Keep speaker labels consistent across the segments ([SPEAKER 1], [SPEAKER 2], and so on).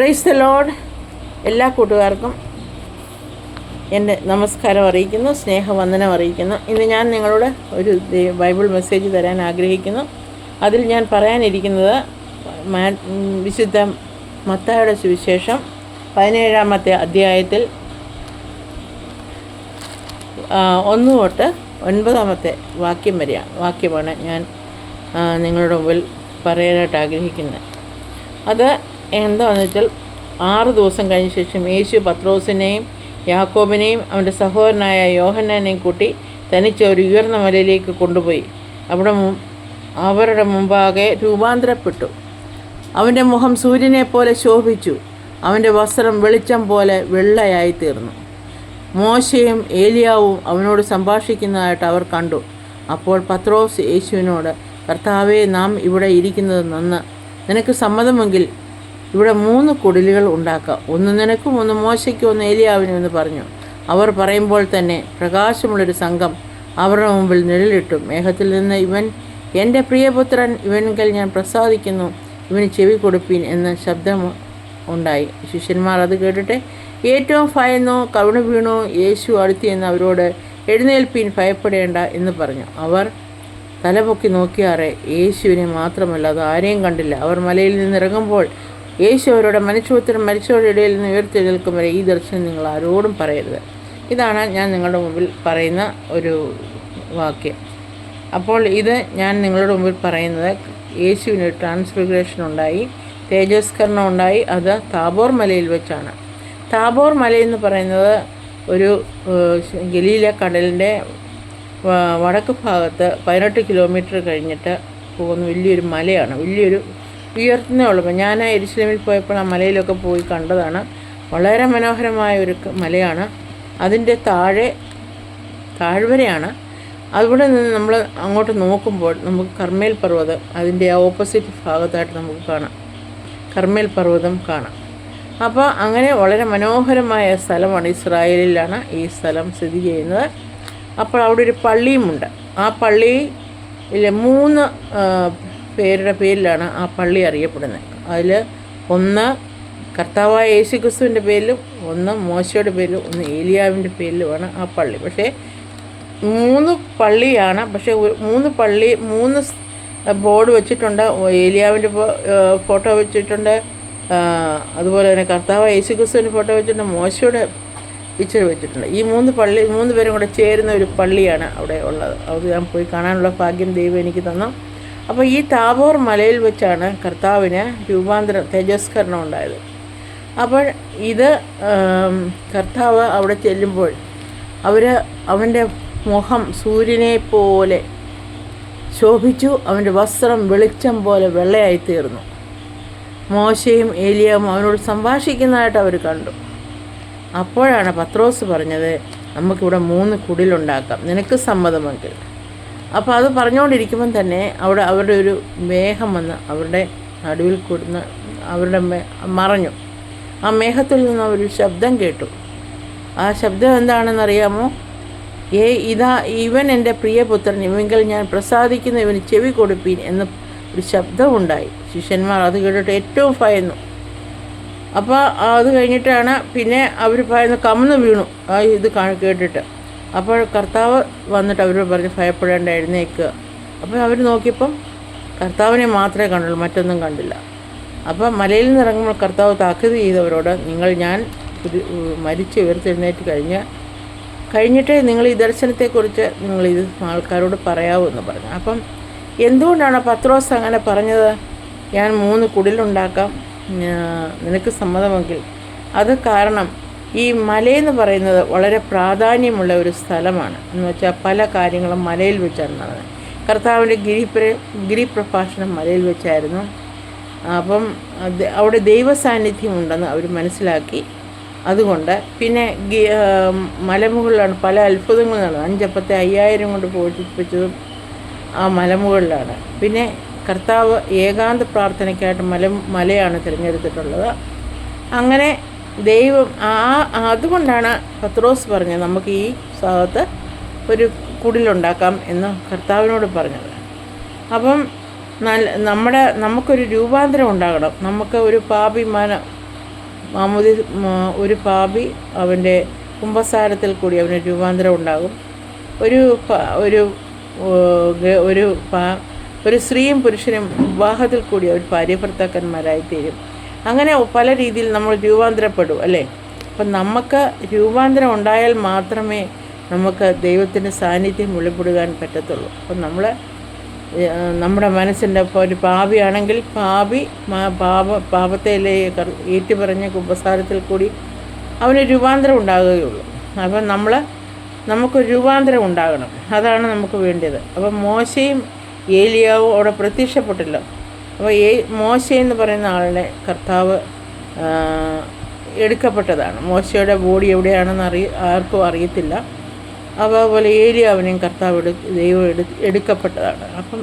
[SPEAKER 1] Price load. എല്ലാ കൂട്ടുകാർക്കും എന്റെ നമസ്കാരം അറിയിക്കുന്നു സ്നേഹവന്ദനം അറിയിക്കുന്നു. ഇന്ന് ഞാൻ നിങ്ങളോട് ഒരു ബൈബിൾ മെസ്സേജ് തരാൻ ആഗ്രഹിക്കുന്നു. അതിൽ ഞാൻ പറയാനിരിക്കുന്നത് വിശുദ്ധ മത്തായുടെ സുവിശേഷം പതിനേഴാമത്തെ അധ്യായത്തിൽ ഒന്ന് തൊട്ട് ഒൻപതാമത്തെ വാക്യം വരെയാണ് വാക്യമാണ് ഞാൻ നിങ്ങളുടെ മുമ്പിൽ പറയാനായിട്ട് ആഗ്രഹിക്കുന്നത്. അത് എന്താണെന്ന് വെച്ചാൽ ആറ് ദിവസം കഴിഞ്ഞ ശേഷം യേശു പത്രോസിനെയും യാക്കോബിനെയും അവന്റെ സഹോദരനായ യോഹന്നാനെയും കൂട്ടി തനിച്ച് ഒരു ഉയർന്ന മലയിലേക്ക് കൊണ്ടുപോയി. അവിടെ അവരുടെ മുമ്പാകെ രൂപാന്തരപ്പെട്ടു. അവന്റെ മുഖം സൂര്യനെ പോലെ ശോഭിച്ചു. അവന്റെ വസ്ത്രം വെളിച്ചം പോലെ വെള്ളയായി തീർന്നു. മോശയും ഏലിയാവും അവനോട് സംഭാഷിക്കുന്നതായിട്ട് അവർ കണ്ടു. അപ്പോൾ പത്രോസ് യേശുവിനോട് കർത്താവെ നാം ഇവിടെ ഇരിക്കുന്നത് നന്ന്. നിനക്ക് സമ്മതമെങ്കിൽ ഇവിടെ മൂന്ന് കുടിലുകൾ ഉണ്ടാക്കാം. ഒന്ന് നിനക്കും ഒന്ന് മോശയ്ക്കും ഒന്ന് ഏലിയാവിനും എന്ന് പറഞ്ഞു. അവർ പറയുമ്പോൾ തന്നെ പ്രകാശമുള്ളൊരു സംഘം അവരുടെ മുമ്പിൽ നിഴലിട്ടു. മേഘത്തിൽ നിന്ന് ഇവൻ എന്റെ പ്രിയപുത്രൻ ഇവൻകൽ ഞാൻ പ്രസാദിക്കുന്നു. ഇവന് ചെവി കൊടുപ്പീൻ എന്ന ശബ്ദം ഉണ്ടായി. ശിഷ്യന്മാർ അത് കേട്ടിട്ട് ഏറ്റവും ഭയന്നു കവിണ വീണോ യേശു അടുത്തി എന്ന് അവരോട് എഴുന്നേൽപ്പീൻ ഭയപ്പെടേണ്ട എന്ന് പറഞ്ഞു. അവർ തലപൊക്കി നോക്കിയാറെ യേശുവിനെ മാത്രമല്ല അത് ആരെയും കണ്ടില്ല. അവർ മലയിൽ നിന്ന് ഇറങ്ങുമ്പോൾ യേശു അവരുടെ മനുഷ്യപുത്രൻ മരിച്ചവരുടെ ഇടയിൽ നിന്ന് ഉയർത്തെഴുന്നേൽക്കും വരെ ഈ ദർശനം നിങ്ങൾ ആരോടും പറയരുത്. ഇതാണ് ഞാൻ നിങ്ങളുടെ മുമ്പിൽ പറയുന്ന ഒരു വാക്യം. അപ്പോൾ ഇത് ഞാൻ നിങ്ങളുടെ മുമ്പിൽ പറയുന്നത് യേശുവിന് ട്രാൻസ്ഫിഗറേഷൻ ഉണ്ടായി തേജസ്കരണം ഉണ്ടായി അത് താബോർ മലയിൽ വെച്ചാണ്. താബോർ മലയെന്ന് പറയുന്നത് ഒരു ഗലീല കടലിന്റെ വടക്ക് ഭാഗത്ത് പതിനെട്ട് കിലോമീറ്റർ കഴിഞ്ഞിട്ട് പോകുന്ന വലിയൊരു മലയാണ്. വലിയൊരു ഉയർത്തുന്നേ ഉള്ളൂ. ഞാൻ എരിശിലമിൽ പോയപ്പോൾ ആ മലയിലൊക്കെ പോയി കണ്ടതാണ്. വളരെ മനോഹരമായ ഒരു മലയാണ്. അതിന്റെ താഴെ താഴ്വരയാണ്. അവിടെ നിന്ന് നമ്മൾ അങ്ങോട്ട് നോക്കുമ്പോൾ നമുക്ക് കർമ്മേൽ പർവതം അതിന്റെ ആ ഓപ്പോസിറ്റ് ഭാഗത്തായിട്ട് നമുക്ക് കാണാം. കർമ്മേൽ പർവതം കാണാം. അപ്പോൾ അങ്ങനെ വളരെ മനോഹരമായ സ്ഥലമാണ് ഇസ്രായേലിലാണ് ഈ സ്ഥലം സ്ഥിതി ചെയ്യുന്നത്. അപ്പോൾ അവിടെ ഒരു പള്ളിയുമുണ്ട്. ആ പള്ളിയിൽ മൂന്ന് പേരുടെ പേരിലാണ് ആ പള്ളി അറിയപ്പെടുന്നത്. അതിൽ ഒന്ന് കർത്താവായ യേശു ക്രിസ്തുവിന്റെ പേരിലും ഒന്ന് മോശയുടെ പേരിലും ഒന്ന് ഏലിയാവിന്റെ പേരിലുമാണ് ആ പള്ളി. പക്ഷേ മൂന്ന് പള്ളിയാണ് പക്ഷേ മൂന്ന് പള്ളി മൂന്ന് ബോർഡ് വെച്ചിട്ടുണ്ട് ഏലിയാവിന്റെ ഫോട്ടോ വെച്ചിട്ടുണ്ട് അതുപോലെ തന്നെ കർത്താവ് യേശു ക്രിസ്തുവിന്റെ ഫോട്ടോ വെച്ചിട്ടുണ്ട് മോശയുടെ പിക്ചർ വെച്ചിട്ടുണ്ട്. ഈ മൂന്ന് പള്ളി മൂന്ന് പേരും കൂടെ ചേരുന്ന ഒരു പള്ളിയാണ് അവിടെ ഉള്ളത്. അത് ഞാൻ പോയി കാണാനുള്ള ഭാഗ്യം ദൈവം എനിക്ക് തന്നു. അപ്പോൾ ഈ താബോർ മലയിൽ വെച്ചാണ് കർത്താവിന് രൂപാന്തരം തേജസ്കരണം ഉണ്ടായത്. അപ്പോൾ ഇത് കർത്താവ് അവിടെ ചെല്ലുമ്പോൾ അവർ അവന്റെ മുഖം സൂര്യനെ പോലെ ശോഭിച്ചു അവന്റെ വസ്ത്രം വെളിച്ചം പോലെ വെള്ളയായി തീർന്നു. മോശയും ഏലിയാവും അവനോട് സംഭാഷിക്കുന്നതായിട്ട് അവർ കണ്ടു. അപ്പോഴാണ് പത്രോസ് പറഞ്ഞത് നമുക്കിവിടെ മൂന്ന് കുടിലുണ്ടാക്കാം. നിനക്ക് സമ്മതമെങ്കിൽ. അപ്പോൾ അത് പറഞ്ഞുകൊണ്ടിരിക്കുമ്പം തന്നെ അവിടെ അവരുടെ ഒരു മേഘം വന്ന് അവരുടെ നടുവിൽ കൂടുന്ന അവരുടെ മറഞ്ഞു. ആ മേഘത്തിൽ നിന്ന് ഒരു ശബ്ദം കേട്ടു. ആ ശബ്ദം എന്താണെന്നറിയാമോ? ഏ ഇതാ ഇവൻ എന്റെ പ്രിയപുത്രൻ. ഇവങ്കിൽ ഞാൻ പ്രസാദിക്കുന്ന ഇവന് ചെവി കൊടുപ്പീൻ എന്ന ഒരു ശബ്ദമുണ്ടായി. ശിഷ്യന്മാർ അത് കേട്ടിട്ട് ഏറ്റവും ഭയന്നു. അപ്പോൾ അത് കഴിഞ്ഞിട്ടാണ് പിന്നെ അവർ ഭയന്ന് കമന്ന് വീണു. ആ ഇത് കേട്ടിട്ട്. അപ്പോൾ കർത്താവ് വന്നിട്ട് അവരോട് പറഞ്ഞ് ഭയപ്പെടേണ്ട എഴുന്നേക്കുക അപ്പോൾ അവർ നോക്കിയപ്പം കർത്താവിനെ മാത്രമേ കണ്ടുള്ളൂ മറ്റൊന്നും കണ്ടില്ല. അപ്പോൾ മലയിൽ നിന്ന് ഇറങ്ങുമ്പോൾ കർത്താവ് താക്കീത് ചെയ്തവരോട് നിങ്ങൾ ഞാൻ മരിച്ച് ഉയർത്തെഴുന്നേറ്റ് കഴിഞ്ഞ് കഴിഞ്ഞിട്ടേ നിങ്ങൾ ഈ ദർശനത്തെക്കുറിച്ച് നിങ്ങൾ ഇത് ആൾക്കാരോട് പറയാവൂ എന്ന് പറഞ്ഞു. അപ്പം എന്തുകൊണ്ടാണ് പത്രോസ് അങ്ങനെ പറഞ്ഞത്? ഞാൻ മൂന്ന് കുടിലുണ്ടാക്കാം നിനക്ക് സമ്മതമെങ്കിൽ. അത് കാരണം ഈ മലയെന്ന് പറയുന്നത് വളരെ പ്രാധാന്യമുള്ള ഒരു സ്ഥലമാണ്. എന്ന് വെച്ചാൽ പല കാര്യങ്ങളും മലയിൽ വെച്ചാണ് നടന്നത്. കർത്താവിന്റെ ഗിരിപ്ര ഗിരിപ്രഭാഷണം മലയിൽ വെച്ചായിരുന്നു. അപ്പം അവിടെ ദൈവ സാന്നിധ്യം ഉണ്ടെന്ന് അവർ മനസ്സിലാക്കി. അതുകൊണ്ട് പിന്നെ മലമുകളിലാണ് പല അത്ഭുതങ്ങൾ നടന്നത്. അഞ്ചപ്പത്തെ അയ്യായിരം കൊണ്ട് പോഷിപ്പിച്ചതും ആ മലമുകളിലാണ്. പിന്നെ കർത്താവ് ഏകാന്ത പ്രാർത്ഥനയ്ക്കായിട്ട് മല മലയാണ് തിരഞ്ഞെടുത്തിട്ടുള്ളത്. അങ്ങനെ ദൈവം ആ അതുകൊണ്ടാണ് പത്രോസ് പറഞ്ഞത് നമുക്ക് ഈ ഭാഗത്ത് ഒരു കുടിലുണ്ടാക്കാം എന്ന് കർത്താവിനോട് പറഞ്ഞത്. അപ്പം നല്ല നമ്മുടെ നമുക്കൊരു രൂപാന്തരം ഉണ്ടാകണം. നമുക്ക് ഒരു പാപി മന മാമുദി ഒരു പാപി അവന്റെ കുംഭസാരത്തിൽ കൂടി അവന് രൂപാന്തരം ഉണ്ടാകും. ഒരു ഒരു ഒരു ഒരു സ്ത്രീയും പുരുഷനും വിവാഹത്തിൽ കൂടി അവർ ഭാര്യഭർത്താക്കന്മാരായി തീരും. അങ്ങനെ പല രീതിയിൽ നമ്മൾ രൂപാന്തരപ്പെടും അല്ലേ? അപ്പം നമുക്ക് രൂപാന്തരം ഉണ്ടായാൽ മാത്രമേ നമുക്ക് ദൈവത്തിന്റെ സാന്നിധ്യം വെളിപ്പെടുവാൻ പറ്റത്തുള്ളൂ. അപ്പം നമ്മൾ നമ്മുടെ മനസ്സിന്റെ ഒരു പാപിയാണെങ്കിൽ പാപി പാപ പാപത്തിലെ ഏറ്റുപറഞ്ഞ കുമ്പസാരത്തിൽ കൂടി അവന് രൂപാന്തരം ഉണ്ടാകുകയുള്ളൂ. അപ്പം നമ്മൾ നമുക്ക് രൂപാന്തരം ഉണ്ടാകണം. അതാണ് നമുക്ക് വേണ്ടത് അപ്പം മോശയും ഏലിയാവും അവിടെ പ്രത്യക്ഷപ്പെട്ടില്ല. അപ്പോൾ ഏ മോശ എന്ന് പറയുന്ന ആളുടെ കർത്താവ് എടുക്കപ്പെട്ടതാണ്. മോശയുടെ ബോഡി എവിടെയാണെന്ന് അറിയ ആർക്കും അറിയത്തില്ല. അതുപോലെ ഏലിയാവിനെയും കർത്താവ് എടു ദൈവം എടു എടുക്കപ്പെട്ടതാണ്. അപ്പം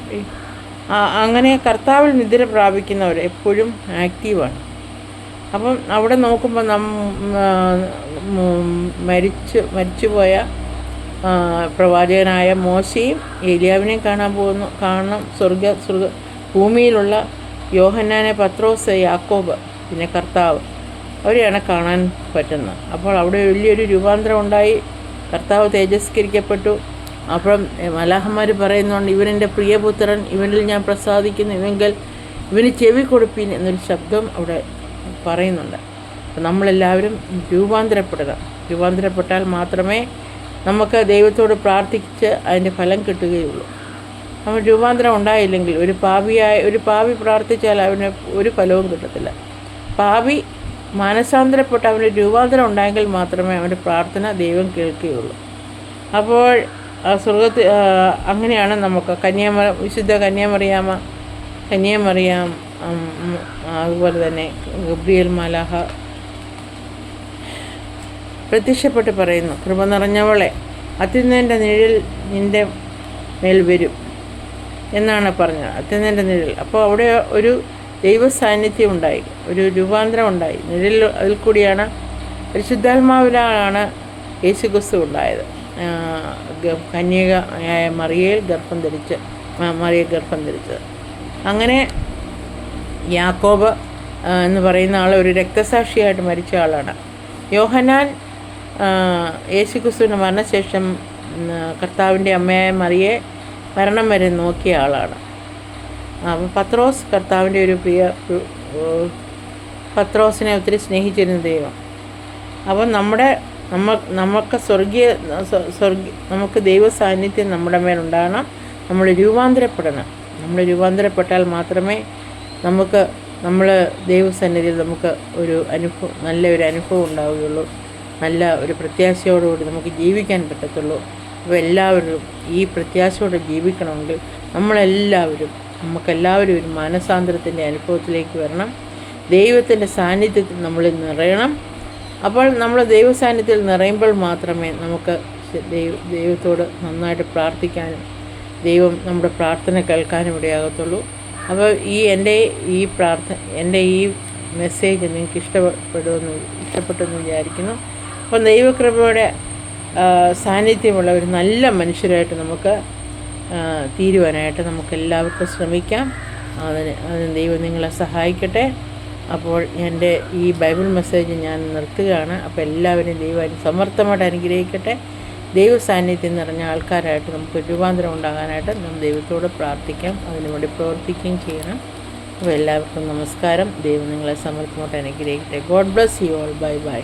[SPEAKER 1] അങ്ങനെ കർത്താവിൽ നിദ്ര പ്രാപിക്കുന്നവർ എപ്പോഴും ആക്റ്റീവാണ്. അപ്പം അവിടെ നോക്കുമ്പോൾ നം മരിച്ച് മരിച്ചു മരിച്ചുപോയ പ്രവാചകനായ മോശയും ഏലിയാവിനെയും കാണാൻ പോകുന്നു കാണണം സ്വർഗ സ്വർഗ ഭൂമിയിലുള്ള യോഹന്നാനെ പത്രോസ് യാക്കോബ് പിന്നെ കർത്താവ്. അവരെയാണ് കാണാൻ പറ്റുന്നത്. അപ്പോൾ അവിടെ വലിയൊരു രൂപാന്തരം ഉണ്ടായി. കർത്താവ് തേജസ്കരിക്കപ്പെട്ടു. അപ്പം മലാഹന്മാർ പറയുന്നുണ്ട് ഇവനെന്റെ പ്രിയപുത്രൻ ഇവനിൽ ഞാൻ പ്രസാദിക്കുന്നു. ഇവെങ്കിൽ ഇവന് ചെവി കൊടുപ്പിൻ എന്നൊരു ശബ്ദം അവിടെ പറയുന്നുണ്ട്. അപ്പം നമ്മളെല്ലാവരും രൂപാന്തരപ്പെടുക. രൂപാന്തരപ്പെട്ടാൽ മാത്രമേ നമുക്ക് ദൈവത്തോട് പ്രാർത്ഥിച്ച് അതിന്റെ ഫലം കിട്ടുകയുള്ളൂ. നമ്മൾ രൂപാന്തരം ഉണ്ടായില്ലെങ്കിൽ ഒരു പാപിയായ ഒരു പാപി പ്രാർത്ഥിച്ചാൽ അവന് ഒരു ഫലവും കിട്ടത്തില്ല. പാപി മാനസാന്തരപ്പെട്ട് അവന് രൂപാന്തരം ഉണ്ടായെങ്കിൽ മാത്രമേ അവന്റെ പ്രാർത്ഥന ദൈവം കേൾക്കുകയുള്ളൂ. അപ്പോൾ സ്വർഗത്തിൽ അങ്ങനെയാണ് നമുക്ക്. കന്യാമ വിശുദ്ധ കന്യാമറിയാമ കന്യാമറിയാം അതുപോലെ തന്നെ ഗബ്രിയൽ മാലാഹ പ്രത്യക്ഷപ്പെട്ട് പറയുന്നു കൃപ നിറഞ്ഞവളെ അത്യുന്നതിന്റെ നിഴൽ നിന്റെ മേൽ വരും. എന്നാണ് പറഞ്ഞത് അത്യന്തന്റെ നിഴൽ. അപ്പോൾ അവിടെ ഒരു ദൈവ സാന്നിധ്യം ഉണ്ടായി ഒരു രൂപാന്തരം ഉണ്ടായി നിഴൽ അതിൽ കൂടിയാണ് പരിശുദ്ധാത്മാവിലാണ് യേശു ക്രിസ്തു ഉണ്ടായത് കന്യക ആയ മറിയയിൽ ഗർഭം ധരിച്ച് മറിയ ഗർഭം ധരിച്ചത് അങ്ങനെ യാക്കോബ് എന്ന് പറയുന്ന ആൾ ഒരു രക്തസാക്ഷിയായിട്ട് മരിച്ച ആളാണ്. യോഹനാൻ യേശു ക്രിസ്തുവിന്റെ മരണശേഷം കർത്താവിന്റെ അമ്മയായ മറിയെ മരണം വരെ നോക്കിയ ആളാണ്. പത്രോസ് കർത്താവിന്റെ ഒരു പ്രിയ പത്രോസിനെ ഒത്തിരി സ്നേഹിച്ചിരുന്ന ദൈവം. അപ്പം നമ്മുടെ നമ്മ നമുക്ക് സ്വർഗീയ സ്വ- സ്വർഗീയ നമുക്ക് ദൈവ സാന്നിധ്യം നമ്മുടെ മേലുണ്ടാകണം നമ്മൾ രൂപാന്തരപ്പെടണം. നമ്മൾ രൂപാന്തരപ്പെട്ടാൽ മാത്രമേ നമുക്ക് നമ്മൾ ദൈവസന്നിധിയിൽ നമുക്ക് ഒരു അനുഭവം നല്ല ഒരു അനുഭവം ഉണ്ടാവുകയുള്ളൂ. നല്ല ഒരു പ്രത്യാശയോടുകൂടി നമുക്ക് ജീവിക്കാൻ പറ്റത്തുള്ളൂ. അപ്പോൾ എല്ലാവരും ഈ പ്രത്യാശയോടെ ജീവിക്കണമെങ്കിൽ നമ്മളെല്ലാവരും നമുക്കെല്ലാവരും ഒരു മാനസാന്തരത്തിന്റെ അനുഭവത്തിലേക്ക് വരണം. ദൈവത്തിന്റെ സാന്നിധ്യത്തിൽ നമ്മൾ നിറയണം. അപ്പോൾ നമ്മൾ ദൈവ സാന്നിധ്യത്തിൽ നിറയുമ്പോൾ മാത്രമേ നമുക്ക് ദൈവ ദൈവത്തോട് നന്നായിട്ട് പ്രാർത്ഥിക്കാനും ദൈവം നമ്മുടെ പ്രാർത്ഥന കേൾക്കാനും ഇടയാകത്തുള്ളൂ. അപ്പോൾ ഈ എന്റെ ഈ പ്രാർത്ഥ എന്റെ ഈ മെസ്സേജ് നിങ്ങൾക്ക് ഇഷ്ടപ്പെടുമെന്ന് ഇഷ്ടപ്പെട്ടെന്ന് വിചാരിക്കുന്നു. അപ്പോൾ ദൈവകൃപയുടെ സാന്നിധ്യമുള്ള ഒരു നല്ല മനുഷ്യരായിട്ട് നമുക്ക് തീരുവാനായിട്ട് നമുക്ക് എല്ലാവർക്കും ശ്രമിക്കാം. അതിന് അതിന് ദൈവം നിങ്ങളെ സഹായിക്കട്ടെ. അപ്പോൾ എന്റെ ഈ ബൈബിൾ മെസ്സേജ് ഞാൻ നിർത്തുകയാണ്. അപ്പോൾ എല്ലാവരും ദൈവം സമർത്ഥമായിട്ട് അനുഗ്രഹിക്കട്ടെ. ദൈവ സാന്നിധ്യം നിറഞ്ഞ ആൾക്കാരായിട്ട് നമുക്ക് രൂപാന്തരം ഉണ്ടാകാനായിട്ട് നാം ദൈവത്തോട് പ്രാർത്ഥിക്കാം. അതിനുവേണ്ടി പ്രവർത്തിക്കുകയും ചെയ്യണം. അപ്പോൾ എല്ലാവർക്കും നമസ്കാരം. ദൈവം നിങ്ങളെ സമർത്ഥമായിട്ട് അനുഗ്രഹിക്കട്ടെ. God bless you all bye bye